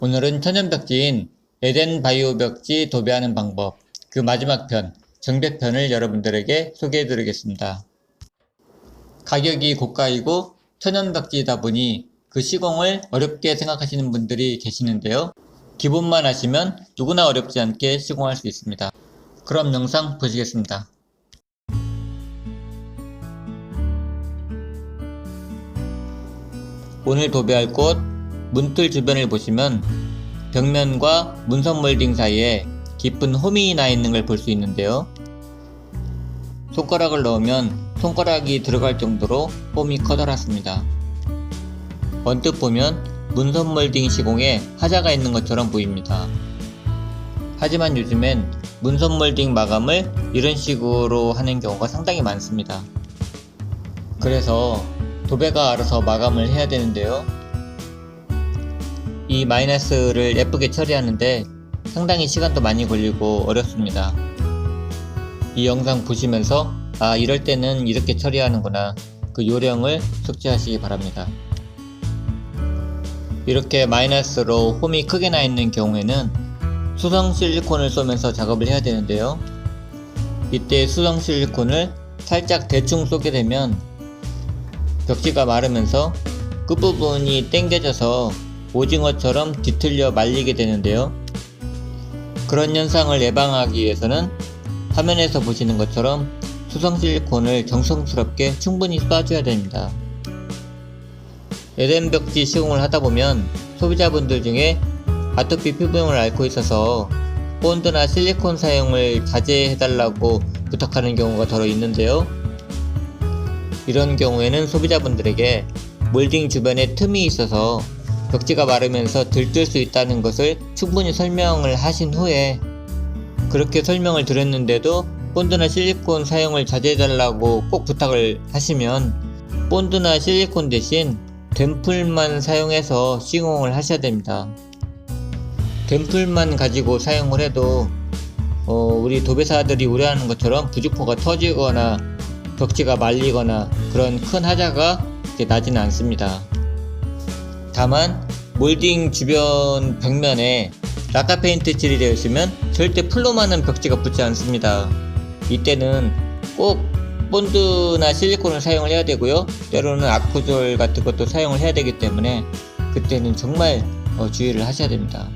오늘은 천연벽지인 에덴 바이오 벽지 도배하는 방법 그 마지막 편 정백편을 여러분들에게 소개해 드리겠습니다. 가격이 고가이고 천연벽지이다 보니 그 시공을 어렵게 생각하시는 분들이 계시는데요. 기본만 하시면 누구나 어렵지 않게 시공할 수 있습니다. 그럼 영상 보시겠습니다. 오늘 도배할 곳 문틀 주변을 보시면 벽면과 문선 몰딩 사이에 깊은 홈이 나 있는 걸 볼 수 있는데요. 손가락을 넣으면 손가락이 들어갈 정도로 홈이 커다랗습니다. 언뜻 보면 문선 몰딩 시공에 하자가 있는 것처럼 보입니다. 하지만 요즘엔 문선 몰딩 마감을 이런 식으로 하는 경우가 상당히 많습니다. 그래서 도배가 알아서 마감을 해야 되는데요. 이 마이너스를 예쁘게 처리하는데 상당히 시간도 많이 걸리고 어렵습니다. 이 영상 보시면서 아 이럴 때는 이렇게 처리하는구나 그 요령을 숙지하시기 바랍니다. 이렇게 마이너스로 홈이 크게 나 있는 경우에는 수성 실리콘을 쏘면서 작업을 해야 되는데요. 이때 수성 실리콘을 살짝 대충 쏘게 되면 벽지가 마르면서 끝부분이 당겨져서 오징어처럼 뒤틀려 말리게 되는데요. 그런 현상을 예방하기 위해서는 화면에서 보시는 것처럼 수성 실리콘을 정성스럽게 충분히 쏴줘야 됩니다. 에덴 벽지 시공을 하다 보면 소비자분들 중에 아토피 피부염을 앓고 있어서 본드나 실리콘 사용을 자제해달라고 부탁하는 경우가 더러 있는데요. 이런 경우에는 소비자분들에게 몰딩 주변에 틈이 있어서 벽지가 마르면서 들뜰 수 있다는 것을 충분히 설명을 하신 후에 그렇게 설명을 드렸는데도 본드나 실리콘 사용을 자제해달라고 꼭 부탁을 하시면 본드나 실리콘 대신 덴플만 사용해서 시공을 하셔야 됩니다. 덴플만 가지고 사용을 해도 어, 우리 도배사들이 우려하는 것처럼 부직포가 터지거나 벽지가 말리거나 그런 큰 하자가 나지는 않습니다. 다만 몰딩 주변 벽면에 라카 페인트 칠이 되어 있으면 절대 플로마는 벽지가 붙지 않습니다. 이때는 꼭 본드나 실리콘을 사용을 해야 되고요. 때로는 아쿠졸 같은 것도 사용을 해야 되기 때문에 그때는 정말 어, 주의를 하셔야 됩니다.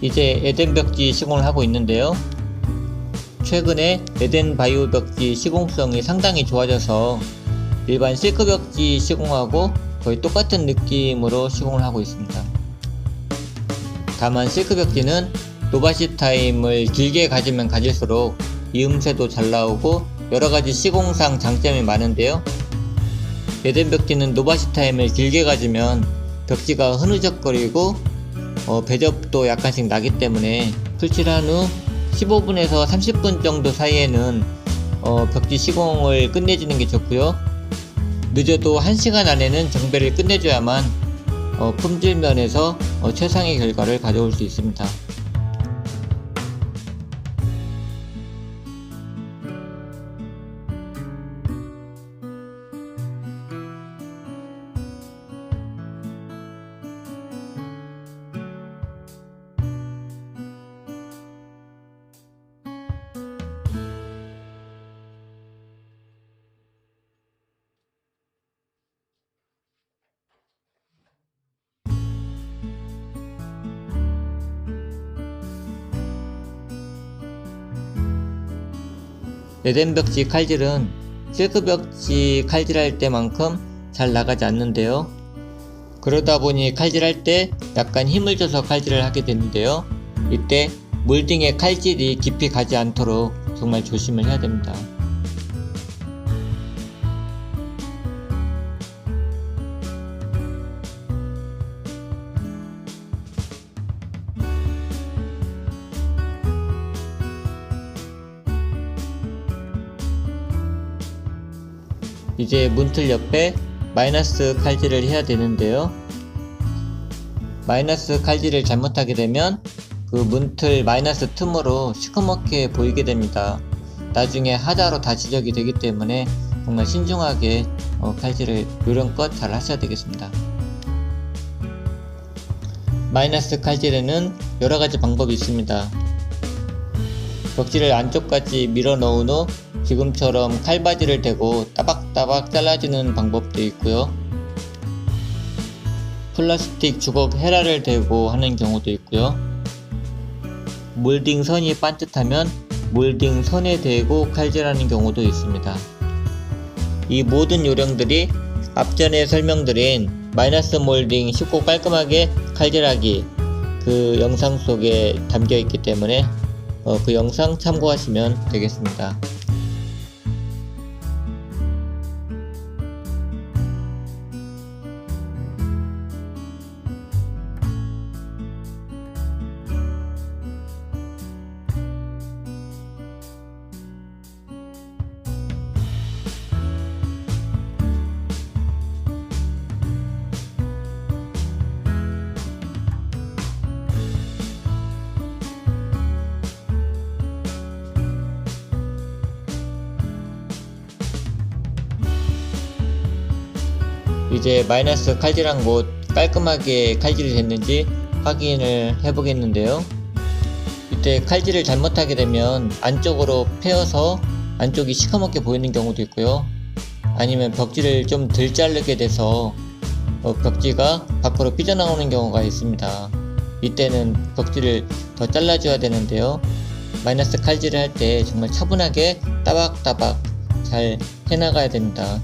이제 에덴 벽지 시공을 하고 있는데요. 최근에 에덴 바이오 벽지 시공성이 상당히 좋아져서 일반 실크 벽지 시공하고 거의 똑같은 느낌으로 시공을 하고 있습니다. 다만 실크 벽지는 노바시 타임을 길게 가지면 가질수록 이음새도 잘 나오고 여러가지 시공상 장점이 많은데요. 에덴 벽지는 노바시 타임을 길게 가지면 벽지가 흐느적거리고 어, 배접도 약간씩 나기 때문에 풀칠한 후 15분에서 30분 정도 사이에는 어, 벽지 시공을 끝내주는 게 좋고요. 늦어도 1시간 안에는 정배를 끝내줘야만 어, 품질 면에서 어, 최상의 결과를 가져올 수 있습니다. 에덴 벽지 칼질은 실크 벽지 칼질할 때만큼 잘 나가지 않는데요. 그러다 보니 칼질할 때 약간 힘을 줘서 칼질을 하게 되는데요. 이때 몰딩의 칼질이 깊이 가지 않도록 정말 조심을 해야 됩니다. 이제 문틀 옆에 마이너스 칼질을 해야 되는데요. 마이너스 칼질을 잘못하게 되면 그 문틀 마이너스 틈으로 시커멓게 보이게 됩니다. 나중에 하자로 다 지적이 되기 때문에 정말 신중하게 어, 칼질을 요령껏 잘 하셔야 되겠습니다. 마이너스 칼질에는 여러가지 방법이 있습니다. 벽지를 안쪽까지 밀어 넣은 후 지금처럼 칼바지를 대고 따박따박 잘라주는 방법도 있고요. 플라스틱 주걱 헤라를 대고 하는 경우도 있고요. 몰딩 선이 반듯하면 몰딩 선에 대고 칼질하는 경우도 있습니다. 이 모든 요령들이 앞전에 설명드린 마이너스 몰딩 쉽고 깔끔하게 칼질하기 그 영상 속에 담겨 있기 때문에 어, 그 영상 참고하시면 되겠습니다. 이제 마이너스 칼질한 곳 깔끔하게 칼질이 됐는지 확인을 해보겠는데요. 이때 칼질을 잘못하게 되면 안쪽으로 패어서 안쪽이 시커멓게 보이는 경우도 있고요. 아니면 벽지를 좀 덜 자르게 돼서 어, 벽지가 밖으로 삐져나오는 경우가 있습니다. 이때는 벽지를 더 잘라줘야 되는데요. 마이너스 칼질을 할 때 정말 차분하게 따박따박 잘 해나가야 됩니다.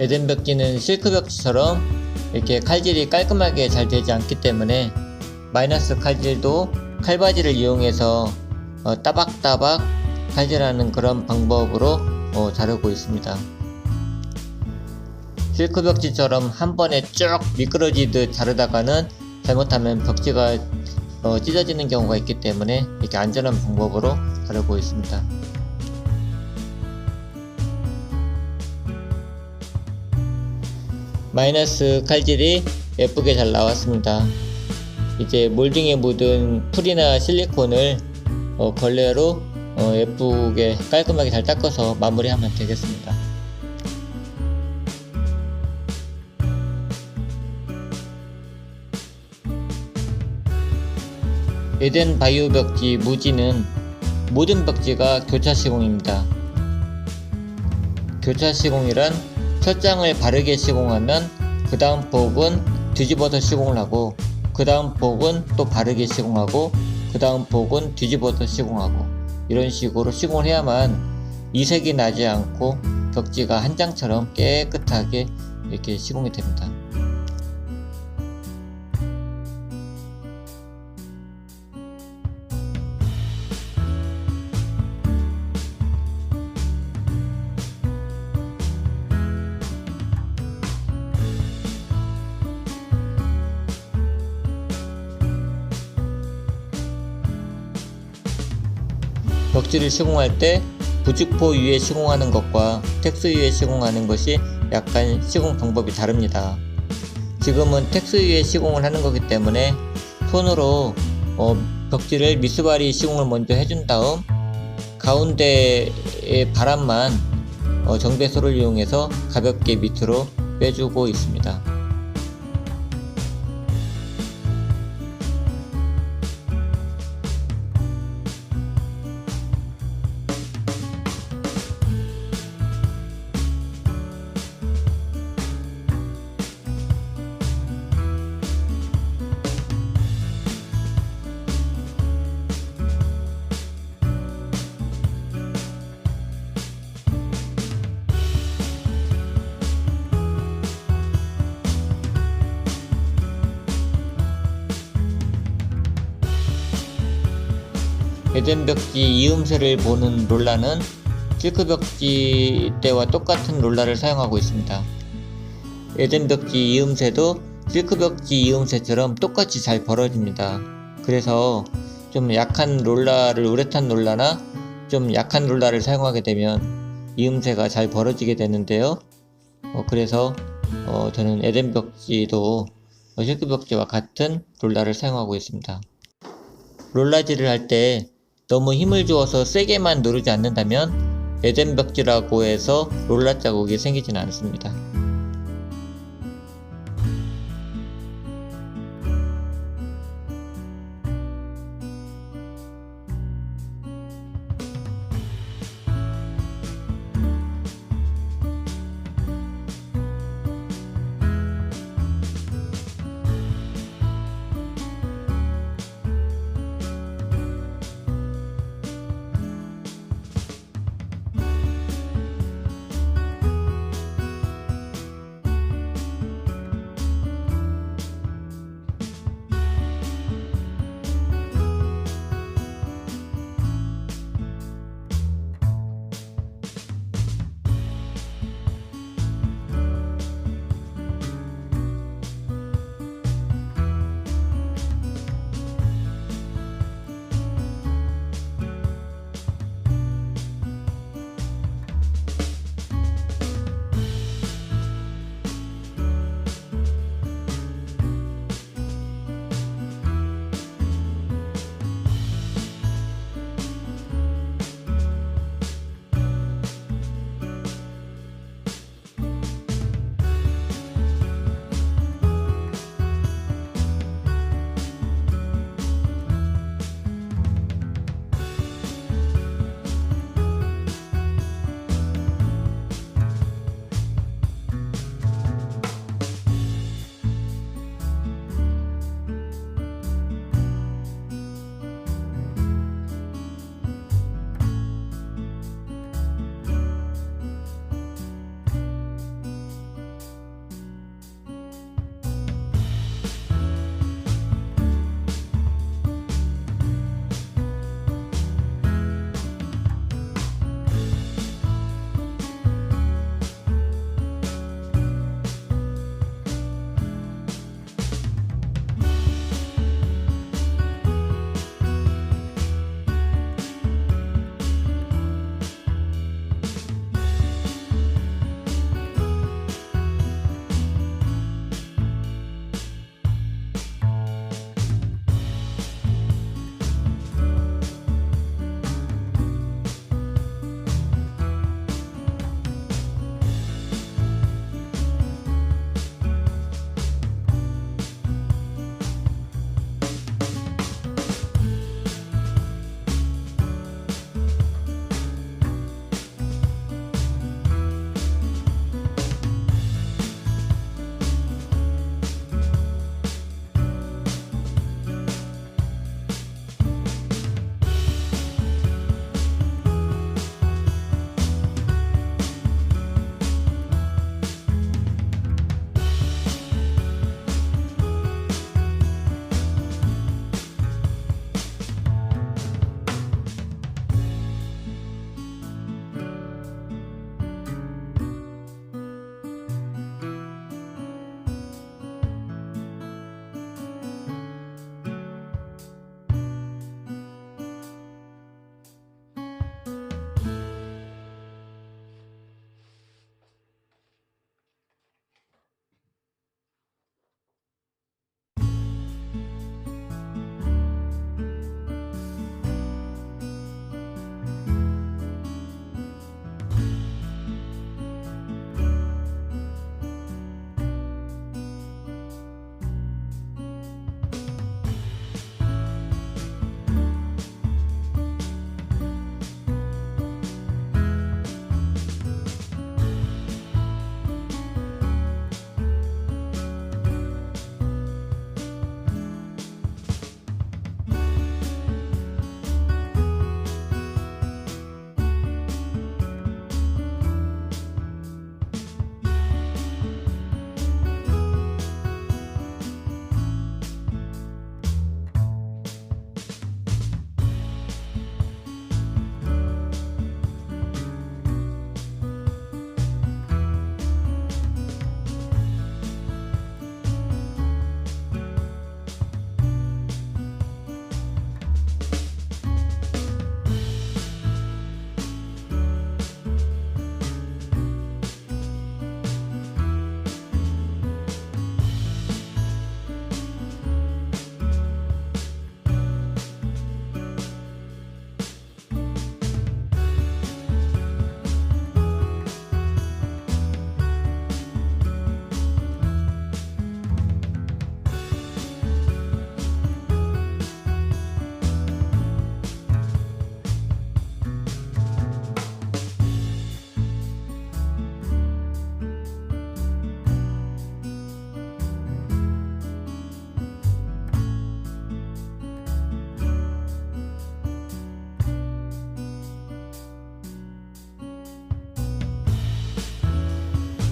에덴 벽지는 실크 벽지처럼 이렇게 칼질이 깔끔하게 잘 되지 않기 때문에 마이너스 칼질도 칼바지를 이용해서 어, 따박따박 칼질하는 그런 방법으로 어, 자르고 있습니다. 실크 벽지처럼 한 번에 쭉 미끄러지듯 자르다가는 잘못하면 벽지가 어, 찢어지는 경우가 있기 때문에 이렇게 안전한 방법으로 자르고 있습니다. 마이너스 칼질이 예쁘게 잘 나왔습니다. 이제 몰딩에 묻은 풀이나 실리콘을 어, 걸레로 어, 예쁘게 깔끔하게 잘 닦아서 마무리하면 되겠습니다. 에덴 바이오 벽지 무지는 모든 벽지가 교차 시공입니다. 교차 시공이란 첫 장을 바르게 시공하면 그 다음 폭은 뒤집어서 시공을 하고 그 다음 폭은 또 바르게 시공하고 그 다음 폭은 뒤집어서 시공하고 이런 식으로 시공을 해야만 이색이 나지 않고 벽지가 한 장처럼 깨끗하게 이렇게 시공이 됩니다. 벽지를 시공할 때 부직포 위에 시공하는 것과 텍스 위에 시공하는 것이 약간 시공 방법이 다릅니다. 지금은 텍스유에 시공을 하는 거기 때문에 손으로 어, 벽지를 미스바리 시공을 먼저 해준 다음 가운데의 바람만 어, 정배소를 이용해서 가볍게 밑으로 빼주고 있습니다. 에덴 벽지 이음새를 보는 롤라는 실크 벽지 때와 똑같은 롤라를 사용하고 있습니다. 에덴 벽지 이음새도 실크 벽지 이음새처럼 똑같이 잘 벌어집니다. 그래서 좀 약한 롤라를 우레탄 롤라나 좀 약한 롤라를 사용하게 되면 이음새가 잘 벌어지게 되는데요. 어, 그래서 어, 저는 에덴 벽지도 어, 실크 벽지와 같은 롤라를 사용하고 있습니다. 롤라질을 할 때 너무 힘을 주어서 세게만 누르지 않는다면 에덴 벽지라고 해서 롤라 자국이 생기진 않습니다.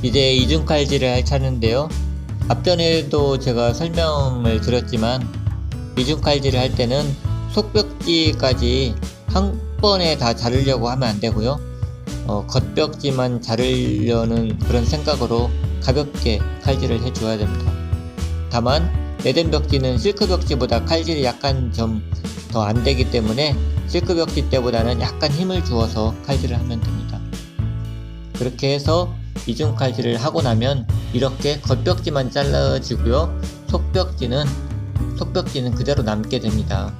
이제 이중 칼질을 할 차례인데요. 앞전에도 제가 설명을 드렸지만 이중 칼질을 할 때는 속벽지까지 한 번에 다 자르려고 하면 안 되고요. 어, 겉벽지만 자르려는 그런 생각으로 가볍게 칼질을 해줘야 됩니다. 다만 레덴 벽지는 실크 벽지보다 칼질이 약간 좀 더 안 되기 때문에 실크 벽지 때보다는 약간 힘을 주어서 칼질을 하면 됩니다. 그렇게 해서 이중 칼질을 하고 나면 이렇게 겉벽지만 잘라지고요. 속벽지는 속벽지는 그대로 남게 됩니다.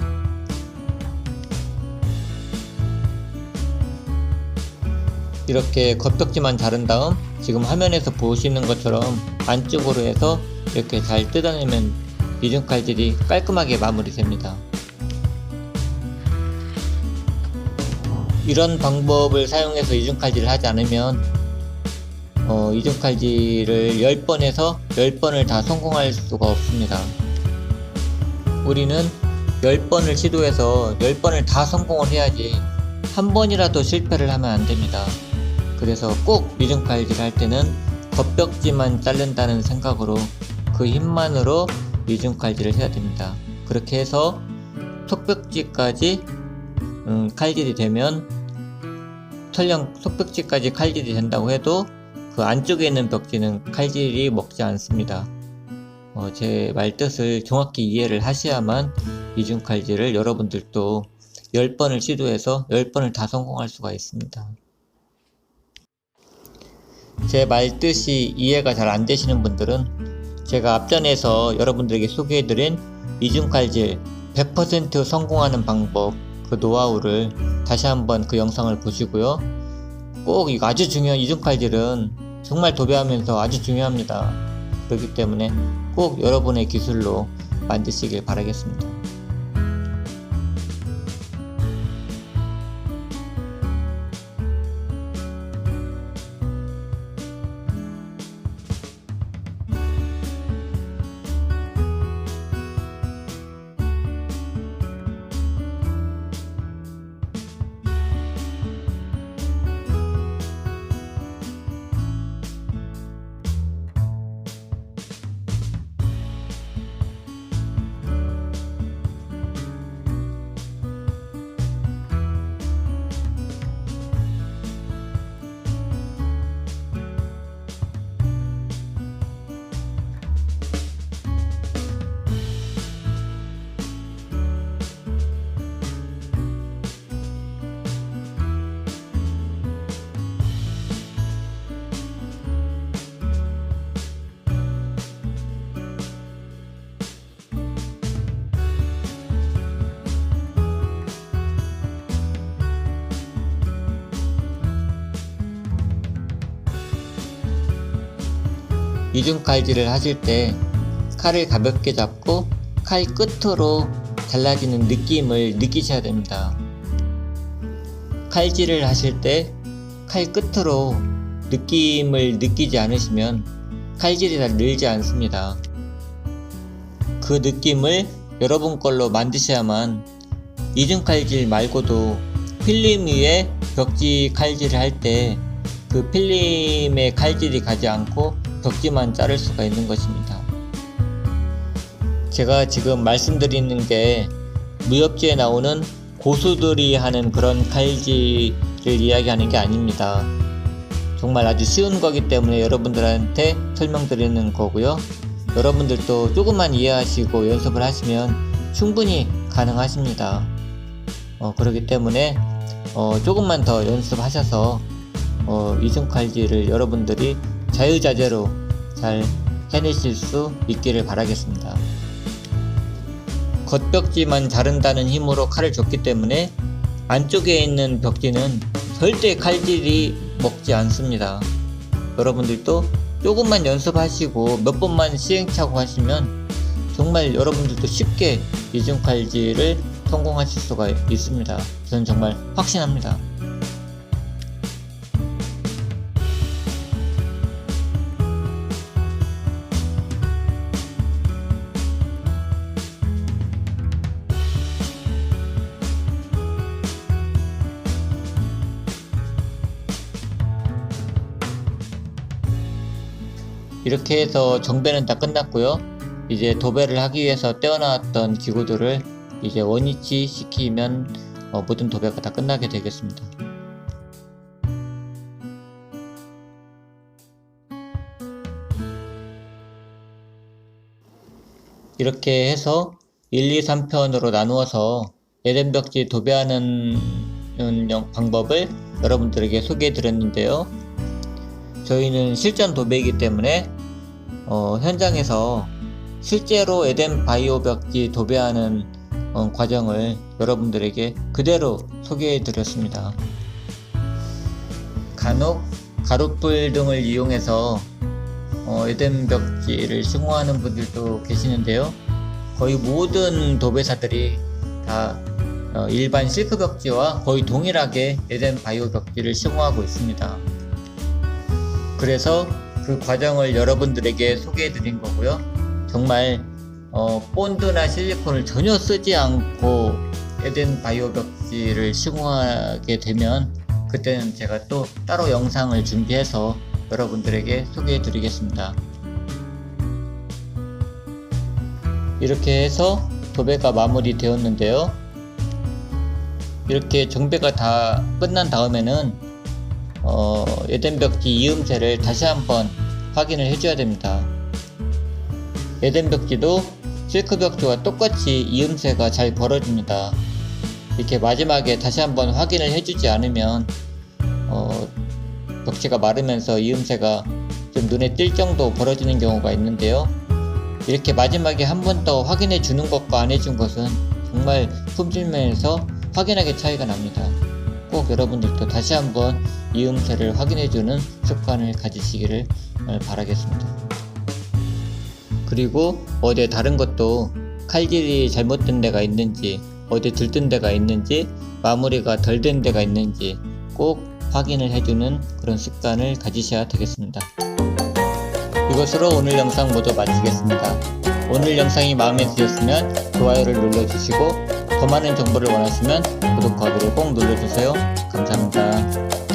이렇게 겉벽지만 자른 다음 지금 화면에서 보시는 것처럼 안쪽으로 해서 이렇게 잘 뜯어내면 이중 칼질이 깔끔하게 마무리됩니다. 이런 방법을 사용해서 이중 칼질을 하지 않으면 어, 이중 칼질을 10번에서 10번을 다 성공할 수가 없습니다. 우리는 10번을 시도해서 10번을 다 성공을 해야지 한 번이라도 실패를 하면 안 됩니다. 그래서 꼭 이중 칼질 할 때는 겉벽지만 자른다는 생각으로 그 힘만으로 이중 칼질을 해야 됩니다. 그렇게 해서 속벽지까지 음, 칼질이 되면 설령 속벽지까지 칼질이 된다고 해도 그 안쪽에 있는 벽지는 칼질이 먹지 않습니다. 어, 제 말뜻을 정확히 이해를 하셔야만 이중 칼질을 여러분들도 10번을 시도해서 10번을 다 성공할 수가 있습니다. 제 말뜻이 이해가 잘 안 되시는 분들은 제가 앞전에서 여러분들에게 소개해드린 이중 칼질 100% 성공하는 방법 그 노하우를 다시 한번 그 영상을 보시고요. 꼭 이거 아주 중요한 이중 칼질은 정말 도배하면서 아주 중요합니다. 그렇기 때문에 꼭 여러분의 기술로 만드시길 바라겠습니다. 이중 칼질을 하실 때 칼을 가볍게 잡고 칼 끝으로 잘라지는 느낌을 느끼셔야 됩니다. 칼질을 하실 때 칼 끝으로 느낌을 느끼지 않으시면 칼질이 잘 늘지 않습니다. 그 느낌을 여러분 걸로 만드셔야만 이중 칼질 말고도 필름 위에 벽지 칼질을 할 때 그 필름의 칼질이 가지 않고 벽지만 자를 수가 있는 것입니다. 제가 지금 말씀드리는 게 무협지에 나오는 고수들이 하는 그런 칼질을 이야기하는 게 아닙니다. 정말 아주 쉬운 거기 때문에 여러분들한테 설명드리는 거고요. 여러분들도 조금만 이해하시고 연습을 하시면 충분히 가능하십니다. 어, 그렇기 때문에 어, 조금만 더 연습하셔서 어, 이중 칼질을 여러분들이 자유자재로 잘 해내실 수 있기를 바라겠습니다. 겉벽지만 자른다는 힘으로 칼을 줬기 때문에 안쪽에 있는 벽지는 절대 칼질이 먹지 않습니다. 여러분들도 조금만 연습하시고 몇 번만 시행착오 하시면 정말 여러분들도 쉽게 이중 칼질을 성공하실 수가 있습니다. 저는 정말 확신합니다. 이렇게 해서 정배는 다 끝났고요. 이제 도배를 하기 위해서 떼어놨던 기구들을 이제 원위치 시키면 어, 모든 도배가 다 끝나게 되겠습니다. 이렇게 해서 1, 2, 3편으로 나누어서 에덴 벽지 도배하는 영- 방법을 여러분들에게 소개해 드렸는데요. 저희는 실전 도배이기 때문에 어, 현장에서 실제로 에덴 바이오 벽지 도배하는 어, 과정을 여러분들에게 그대로 소개해 드렸습니다. 간혹 가루불 등을 이용해서 어, 에덴 벽지를 시공하는 분들도 계시는데요. 거의 모든 도배사들이 다 어, 일반 실크 벽지와 거의 동일하게 에덴 바이오 벽지를 시공하고 있습니다. 그래서 그 과정을 여러분들에게 소개해 드린 거고요. 정말 어, 본드나 실리콘을 전혀 쓰지 않고 에덴 바이오 벽지를 시공하게 되면 그때는 제가 또 따로 영상을 준비해서 여러분들에게 소개해 드리겠습니다. 이렇게 해서 도배가 마무리 되었는데요. 이렇게 정배가 다 끝난 다음에는 어, 에덴 벽지 이음새를 다시 한번 확인을 해줘야 됩니다. 에덴 벽지도 실크 벽지와 똑같이 이음새가 잘 벌어집니다. 이렇게 마지막에 다시 한번 확인을 해주지 않으면 어, 벽지가 마르면서 이음새가 좀 눈에 띌 정도 벌어지는 경우가 있는데요. 이렇게 마지막에 한 번 더 확인해 주는 것과 안 해준 것은 정말 품질 면에서 확연하게 차이가 납니다. 꼭 여러분들도 다시 한번 이 음새를 확인해 주는 습관을 가지시기를 바라겠습니다. 그리고 어디에 다른 것도 칼질이 잘못된 데가 있는지 어디 들뜬 데가 있는지 마무리가 덜 된 데가 있는지 꼭 확인을 해주는 그런 습관을 가지셔야 되겠습니다. 이것으로 오늘 영상 모두 마치겠습니다. 오늘 영상이 마음에 드셨으면 좋아요를 눌러주시고 더 많은 정보를 원하시면 구독하기를 꼭 눌러주세요. 감사합니다.